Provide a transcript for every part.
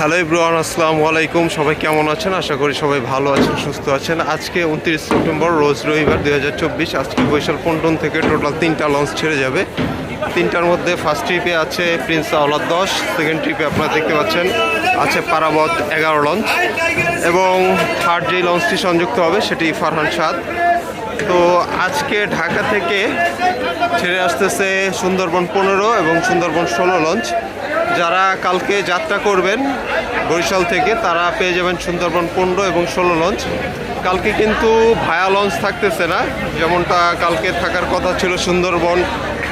Hello ইব্রুয়ান আসসালামু আলাইকুম। সবাই কেমন আছেন? আশা করি সবাই ভালো আছেন, সুস্থ আছেন। আজকে উনত্রিশ সেপ্টেম্বর, রোজ রবিবার দু হাজার চব্বিশ। আজকে বৈশাল পন্টন থেকে টোটাল তিনটা লঞ্চ ছেড়ে যাবে। তিনটার মধ্যে ফার্স্ট ট্রিপে আছে প্রিন্স আওলাদ দশ সেকেন্ড ট্রিপে আপনারা দেখতে পাচ্ছেন আছে পারাবত এগারো লঞ্চ। এবং থার্ড যেই লঞ্চটি সংযুক্ত হবে, সেটি ফারহান সাদ তো আজকে ঢাকা থেকে ছেড়ে আসতেছে সুন্দরবন পনেরো এবং সুন্দরবন ষোলো লঞ্চ। যারা কালকে যাত্রা করবেন বরিশাল থেকে, তারা পেয়ে যাবেন সুন্দরবন পনেরো এবং ষোলো লঞ্চ। কালকে কিন্তু ভায়া লঞ্চ থাকতেছে না, যেমনটা কালকে থাকার কথা ছিল সুন্দরবন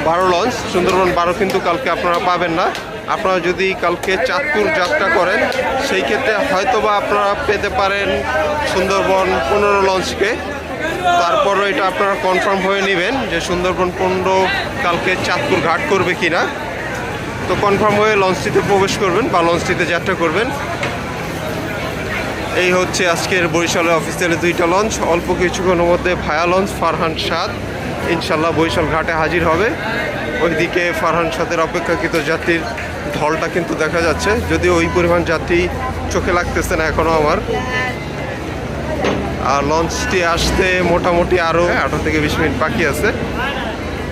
বারো লঞ্চ। সুন্দরবন বারো কিন্তু কালকে আপনারা পাবেন না। আপনারা যদি কালকে চাঁদপুর যাত্রা করেন, সেই ক্ষেত্রে হয়তোবা আপনারা পেতে পারেন সুন্দরবন পনেরো লঞ্চকে। তারপরও এটা আপনারা কনফার্ম হয়ে নেবেন যে সুন্দরবন পনেরো কালকে চাঁদপুর ঘাট করবে কি না তো কনফার্ম হয়ে লঞ্চটিতে প্রবেশ করবেন বা লঞ্চটিতে যাত্রা করবেন। এই হচ্ছে আজকের বরিশালের অফিসিয়ালি দুইটা লঞ্চ অল্প কিছুক্ষণের মধ্যে ভায়া লঞ্চ ফারহান সাদ। ইনশাল্লাহ বরিশাল ঘাটে হাজির হবে। ওইদিকে ফারহান সাদের অপেক্ষাকৃত যাত্রীর ঢলটা কিন্তু দেখা যাচ্ছে। যদিও ওই পরিমাণ যাত্রী চোখে লাগতেছে না এখনও আমার। আর লঞ্চটি আসতে মোটামুটি আরও আঠারো থেকে বিশ মিনিট বাকি আছে।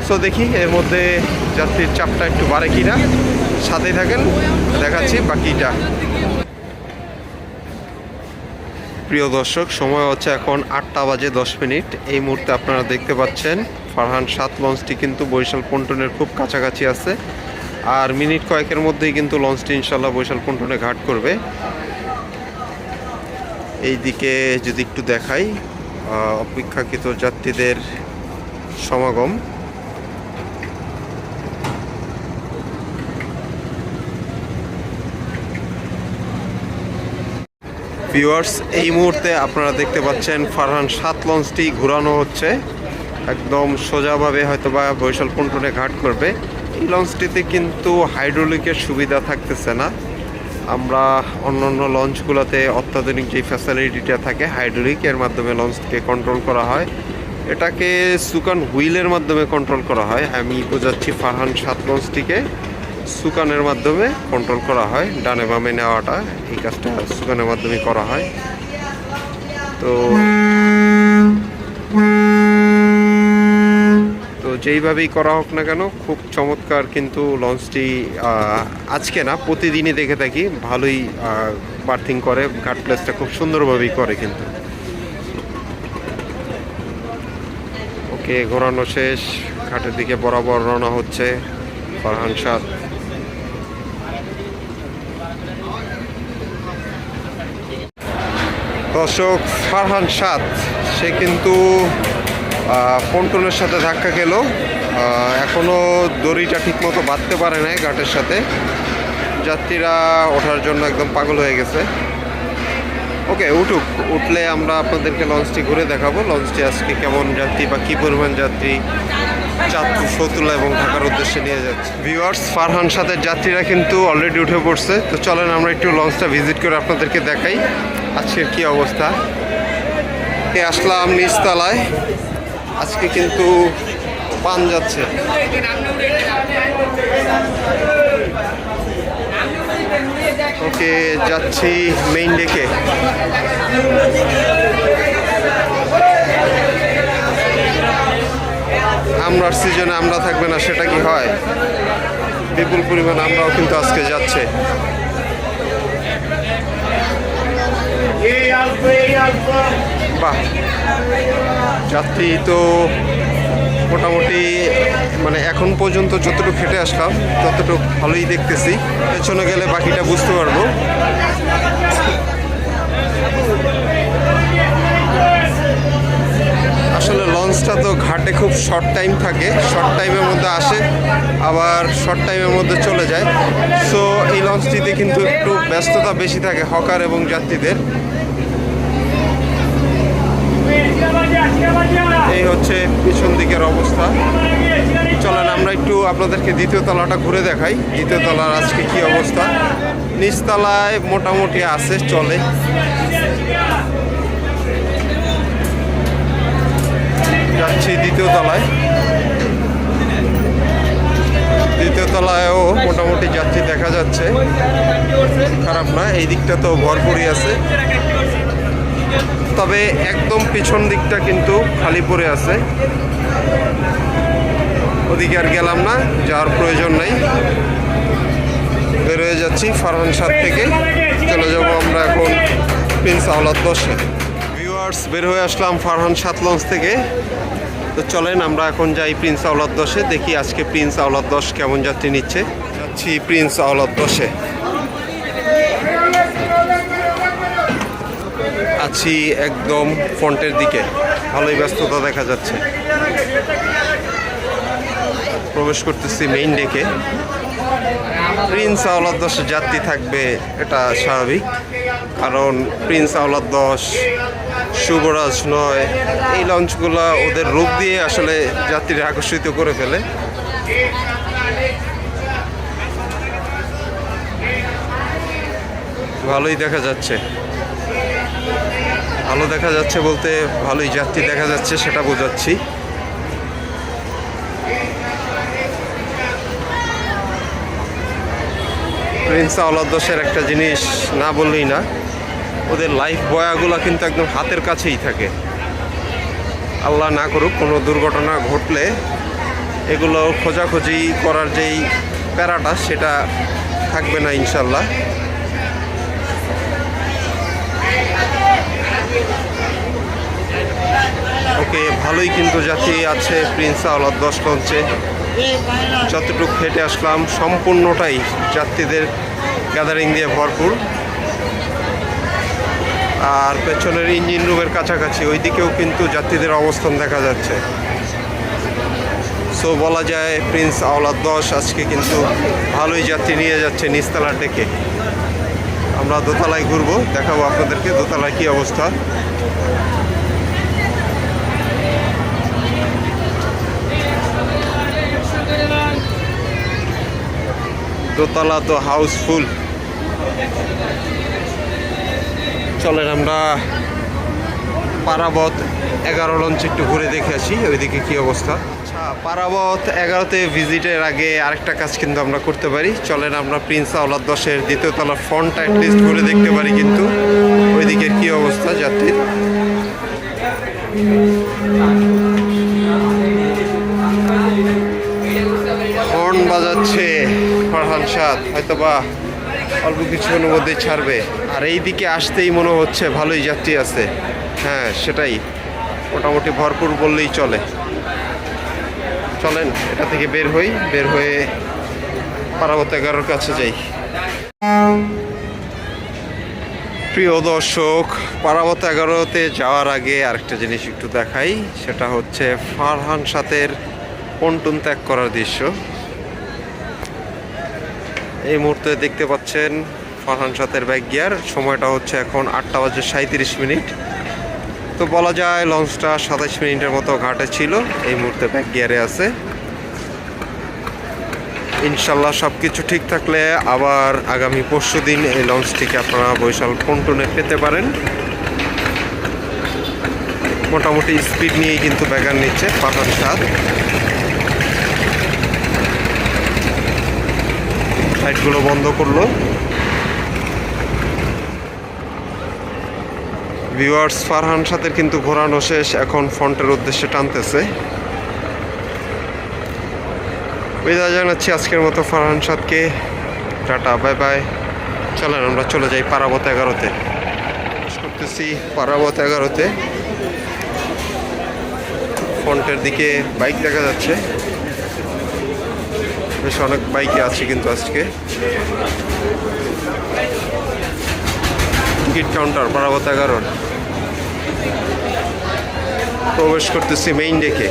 সো দেখি এর মধ্যে যাত্রীর চাপটা একটু বাড়ে কিনা। সাথে থাকেন, দেখাচ্ছি বাকিটা। প্রিয় দর্শক, সময় হচ্ছে এখন আটটা বাজে দশ মিনিট। এই মুহূর্তে আপনারা দেখতে পাচ্ছেন, ফারহান সাত লঞ্চটি কিন্তু বরিশাল পন্টনের খুব কাছাকাছি আছে। আর মিনিট কয়েকের মধ্যেই কিন্তু লঞ্চটি ইনশাল্লাহ বরিশাল পন্টনে ঘাট করবে। এই দিকে যদি একটু দেখাই অপেক্ষাকৃত যাত্রীদের সমাগম। ভিউয়ার্স এই মুহূর্তে আপনারা দেখতে পাচ্ছেন ফারহান সাত লঞ্চটি ঘোরানো হচ্ছে। একদম সোজাভাবে হয়তো বা বৈশাল পন্টনে ঘাট করবে। এই লঞ্চটিতে কিন্তু হাইড্রোলিকের সুবিধা থাকতেছে না। আমরা অন্য অন্য লঞ্চগুলোতে অত্যাধুনিক যে ফ্যাসিলিটিটা থাকে হাইড্রোলিক এর মাধ্যমে লঞ্চকে কন্ট্রোল করা হয়। এটাকে সুকান হুইলের মাধ্যমে কন্ট্রোল করা হয়। আমি বোঝাচ্ছি ফারহান সাত লঞ্চটিকে সুকানের মাধ্যমে কন্ট্রোল করা হয়। ডানে বামে নেওয়াটা এই কাজটা সুকানের মাধ্যমে করা হয়। তো যেইভাবেই করা হোক না কেন, খুব চমৎকার কিন্তু লঞ্চটি আজকে না, প্রতিদিনই দেখে থাকি, ভালোই বার্থিং করে, ঘাট প্লেসটা খুব সুন্দরভাবেই করে কিন্তু। ওকে, ঘোরানো শেষ, ঘাটের দিকে বরাবর রওনা হচ্ছে ফারহান সাদ। দর্শক, ফারহান সাদ, সে কিন্তু পন্টনের সাথে ধাক্কা খেল। এখনও দড়িটা ঠিকমতো বাঁধতে পারে নাই ঘাটের সাথে। যাত্রীরা ওঠার জন্য একদম পাগল হয়ে গেছে। ওকে, উঠুক। উঠলে আমরা আপনাদেরকে লঞ্চটি ঘুরে দেখাবো। লঞ্চটি আজকে কেমন যাত্রী বা কী পরিমাণ যাত্রী চাঁদপুর ফতুল্লা এবং ঢাকার উদ্দেশ্যে নিয়ে যাচ্ছে। ভিউয়ার্স ফারহান সাথে যাত্রীরা কিন্তু অলরেডি উঠে পড়ছে। তো চলেন আমরা একটু লঞ্চটা ভিজিট করে আপনাদেরকে দেখাই। আজকের কি অবস্থা? আসলাম নিচতলায়? আজকে কিন্তু পান যাচ্ছে। ওকে, যাচ্ছি মেইন ডেকে আমরার সিজনে আমরা থাকবে না, সেটা কি হয়? বিপুল পরিমাণ আমরাও কিন্তু আজকে যাচ্ছে। বাহ। যাত্রী তো মোটামুটি মানে এখন পর্যন্ত যতটুকু খেটে আসলাম, ততটুকু ভালোই দেখতেছি। পেছনে গেলে বাকিটা বুঝতে পারব। আসলে লঞ্চটা তো ঘাটে খুব শর্ট টাইম থাকে। শর্ট টাইমের মধ্যে আসে, আবার শর্ট টাইমের মধ্যে চলে যায়। সো এই লঞ্চটিতে কিন্তু একটু ব্যস্ততা বেশি থাকে হকার এবং যাত্রীদের। এই হচ্ছে পিছন দিকের অবস্থা। চলেন, আমরা একটু আপনাদেরকে দ্বিতীয় তলাটা ঘুরে দেখাই। দ্বিতীয় তলার আজকে কি অবস্থা? নিচতলায় মোটামুটি আছে, চলে। যাচ্ছি দ্বিতীয় তলায়। দ্বিতীয় তলায়ও মোটামুটি যাত্রী দেখা যাচ্ছে। খারাপ না, এই দিকটা তো ভরপুরই আছে। তবে একদম পিছন দিকটা কিন্তু খালি পড়ে আছে। ওদিকে আর গেলাম না, যাওয়ার প্রয়োজন নাই। বেরোয় যাচ্ছি ফারহান সাত থেকে। চলে যাব আমরা এখন প্রিন্স আওলাদ দশে ভিউয়ার্স বের হয়ে আসলাম ফারহান সাত লঞ্চ থেকে। তো চলেন, আমরা এখন যাই প্রিন্স আওলাদ দশে দেখি আজকে প্রিন্স আওলাদ দশ কেমন যাত্রী নিচ্ছে। যাচ্ছি প্রিন্স আওলাদ দশে আছি একদম ফ্রন্টের দিকে। ভালোই ব্যস্ততা দেখা যাচ্ছে। প্রবেশ করতেছি মেইন ডেকে প্রিন্স আওলাদ দশ যাত্রী থাকবে, এটা স্বাভাবিক। কারণ প্রিন্স আওলাদ দশ শুভরাজ নয় এই লঞ্চগুলো ওদের রূপ দিয়ে আসলে যাত্রীরা আকর্ষিত করে ফেলে। ভালোই দেখা যাচ্ছে। ভালো দেখা যাচ্ছে বলতে ভালোই যাত্রী দেখা যাচ্ছে, সেটা বোঝাচ্ছি। প্রিন্স আওলাদ একটা জিনিস না বললেই না, ওদের লাইফ বয়াগুলো কিন্তু একদম হাতের কাছেই থাকে। আল্লাহ না করুক, কোনো দুর্ঘটনা ঘটলে এগুলো খোঁজাখুঁজি করার যেই প্যারাটা, সেটা থাকবে না ইনশাল্লাহ ওকে ভালোই কিন্তু যাত্রী আছে প্রিন্স আওলাদ দশ লঞ্চে যতটুকু হেঁটে আসলাম, সম্পূর্ণটাই যাত্রীদের গ্যাদারিং দিয়ে ভরপুর। আর পেছনের ইঞ্জিন রুমের কাছাকাছি ওই দিকেও কিন্তু যাত্রীদের অবস্থান দেখা যাচ্ছে। সো বলা যায় প্রিন্স আওলাদ দশ আজকে কিন্তু ভালোই যাত্রী নিয়ে যাচ্ছে নিস্তালার ডেকে। আমরা দোতলায় ঘুরবো, দেখাবো আপনাদেরকে দোতলায় কী অবস্থা। দোতলা তো হাউসফুল। চলেন আমরা পারাবত এগারো লঞ্চ একটু ঘুরে দেখে আসি, ওইদিকে কি অবস্থা? আচ্ছা পারাবত এগারোতে ভিজিটের আগে আরেকটা কাজ কিন্তু আমরা করতে পারি। চলেন আমরা প্রিন্স আওলাদ দশের দ্বিতীয় তলা ফ্রন্ট লিস্ট ঘুরে দেখতে পারি কিন্তু। ওইদিকের কি অবস্থা যাত্রীর হর্ন বাজাচ্ছে। সাদ, হয়তো বা অল্প কিছুক্ষণের মধ্যে ছাড়বে। আর এই দিকে আসতেই মনে হচ্ছে ভালোই যাত্রী আছে। হ্যাঁ সেটাই। মোটামুটি ভরপুর বললেই চলে। চলেন, এটা থেকে বের হই, বের হয়ে পারাবত এগারোর কাছে যাই। প্রিয় দর্শক পারাবত এগারোতে যাওয়ার আগে আরেকটা জিনিস একটু দেখাই, সেটা হচ্ছে ফারহান সাতের পন্টুন ত্যাগ করার দৃশ্য। এই মুহূর্তে দেখতে পাচ্ছেন ফারহান সাতের ব্যাগ গিয়ার সময়টা হচ্ছে এখন আটটা বাজে সাঁত্রিশ মিনিট। তো বলা যায়, লঞ্চটা সাতাশ মিনিটের মতো ঘাটে ছিল। এই মুহূর্তে ব্যাক গিয়ারে আছে। ইনশাল্লাহ সব কিছু ঠিক থাকলে আবার আগামী পরশু দিন এই লঞ্চটিকে আপনারা বৈশাল পন্টনে পেতে পারেন। মোটামুটি স্পিড নিয়েই কিন্তু ব্যাগার নিচ্ছে পাঠান সাত লাইটগুলো বন্ধ করল। ভিউয়ার্স ফারহান সাথের কিন্তু ঘোরানো শেষ, এখন ফ্রন্টের উদ্দেশ্যে টানতেছে। বিদায় জানাচ্ছি আজকের মতো ফারহান সাদকে টাটা, বাই বাই। চলেন, আমরা চলে যাই পারাবত এগারোতে। করতেছি পারাবত এগারোতে। ফ্রন্টের দিকে বাইক দেখা যাচ্ছে। বেশ অনেক বাইকে আছে কিন্তু আজকে। টিকিট কাউন্টার পারাবত এগারোর প্রবেশ করতেছি মেইন ডেকে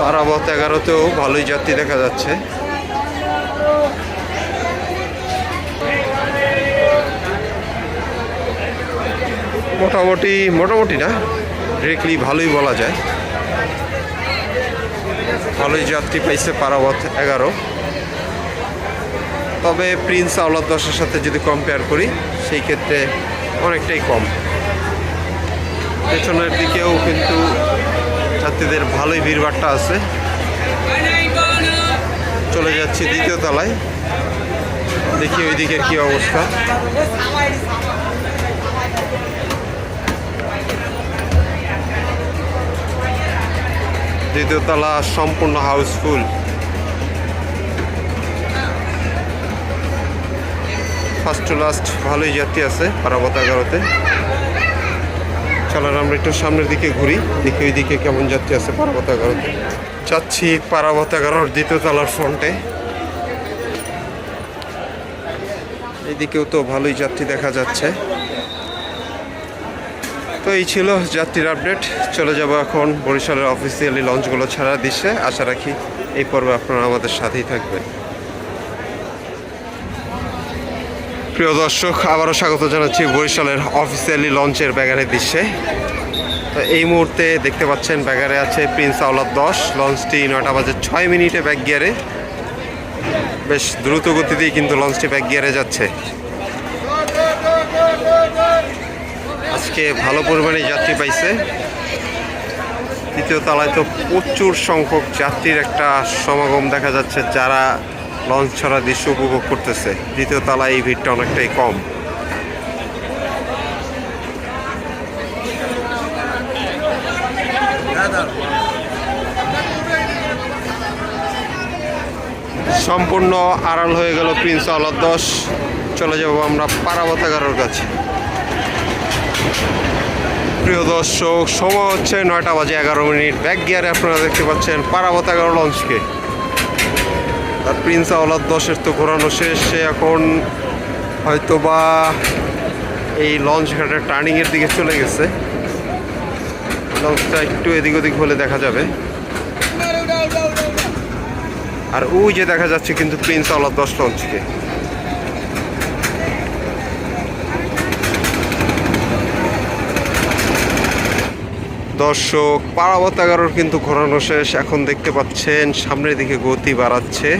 পারাবত এগারোতেও ভালোই যাত্রী দেখা যাচ্ছে। মোটামুটি মোটামুটি না ডিরেক্টলি ভালোই বলা যায়। ভালোই যাত্রী পাইছে পারাবত এগারো। তবে প্রিন্স আওলাদ দশের সাথে যদি কম্পেয়ার করি, সেই ক্ষেত্রে অনেকটাই কম। পেছনের দিকেও কিন্তু যাত্রীদের ভালোই ভিড়ভাট্টা আছে। চলে যাচ্ছি দ্বিতীয় তলায়। দেখি ওই দিকের কি অবস্থা। দ্বিতীয় তলা সম্পূর্ণ হাউসফুল ফার্স্ট টু লাস্ট ভালোই যাত্রী আছে পারাবত এগারোতে চলেন আমরা একটু সামনের দিকে ঘুরি, দেখি ওই দিকে কেমন যাত্রী আছে পারাবত এগারোতে চাচ্ছি পারাবত এগারোর দ্বিতীয় তলার ফ্রন্টে এইদিকেও তো ভালোই যাত্রী দেখা যাচ্ছে। তো এই ছিল যাত্রীর আপডেট। চলে যাব এখন বরিশালের অফিসিয়ালি লঞ্চগুলো ছাড়া দিচ্ছে আশা রাখি এই পর্বে আপনারা আমাদের সাথেই থাকবেন। প্রিয় দর্শক, আবারও স্বাগত জানাচ্ছি বরিশালের অফিসিয়ালি লঞ্চের ব্যাগারের দৃশ্যে তো এই মুহূর্তে দেখতে পাচ্ছেন ব্যাগারে আছে প্রিন্স আওলাদ দশ লঞ্চটি নয়টা বাজে ছয় মিনিটে ব্যাক গিয়ারে বেশ দ্রুত গতিতেই কিন্তু লঞ্চটি ব্যাক গিয়ারে যাচ্ছে। আজকে ভালো পরিমাণে যাত্রী পাইছে। তৃতীয় তলায় তো প্রচুর সংখ্যক যাত্রীর একটা সমাগম দেখা যাচ্ছে যারা লঞ্চ ছাড়া দৃশ্য উপভোগ করতেছে। দ্বিতীয় তলায় এই ভিড়টা অনেকটাই কম। সম্পূর্ণ আড়াল হয়ে গেল প্রিন্স আলাদ দশ চলে যাব আমরা পারাবতাগারের কাছে। প্রিয় দর্শক, সময় হচ্ছে নয়টা বাজে এগারো মিনিট। ব্যাক গিয়ারে আপনারা দেখতে পাচ্ছেন পারাবত এগারো লঞ্চকে। আর প্রিন্স আওলাদ দশের তো ঘোরানো শেষ, সে এখন হয়তো বা এই লঞ্চ ঘাটের টার্নিংয়ের দিকে চলে গেছে। লঞ্চটা একটু এদিক ওদিক হলে দেখা যাবে। আর ওই যে দেখা যাচ্ছে কিন্তু প্রিন্স আওলাদ দশ লঞ্চকে। দর্শক পাড়াবত এগারোর কিন্তু ঘোরানো শেষ। এখন দেখতে পাচ্ছেন সামনের দিকে গতি বাড়াচ্ছে।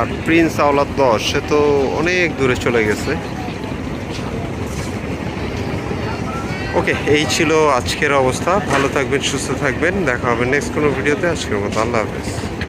আর প্রিন্স আওলাদ দশ, সে তো অনেক দূরে চলে গেছে। ওকে, এই ছিল আজকের অবস্থা। ভালো থাকবেন, সুস্থ থাকবেন। দেখা হবে নেক্সট কোনো ভিডিওতে। আজকের মতো আল্লাহ হাফেজ।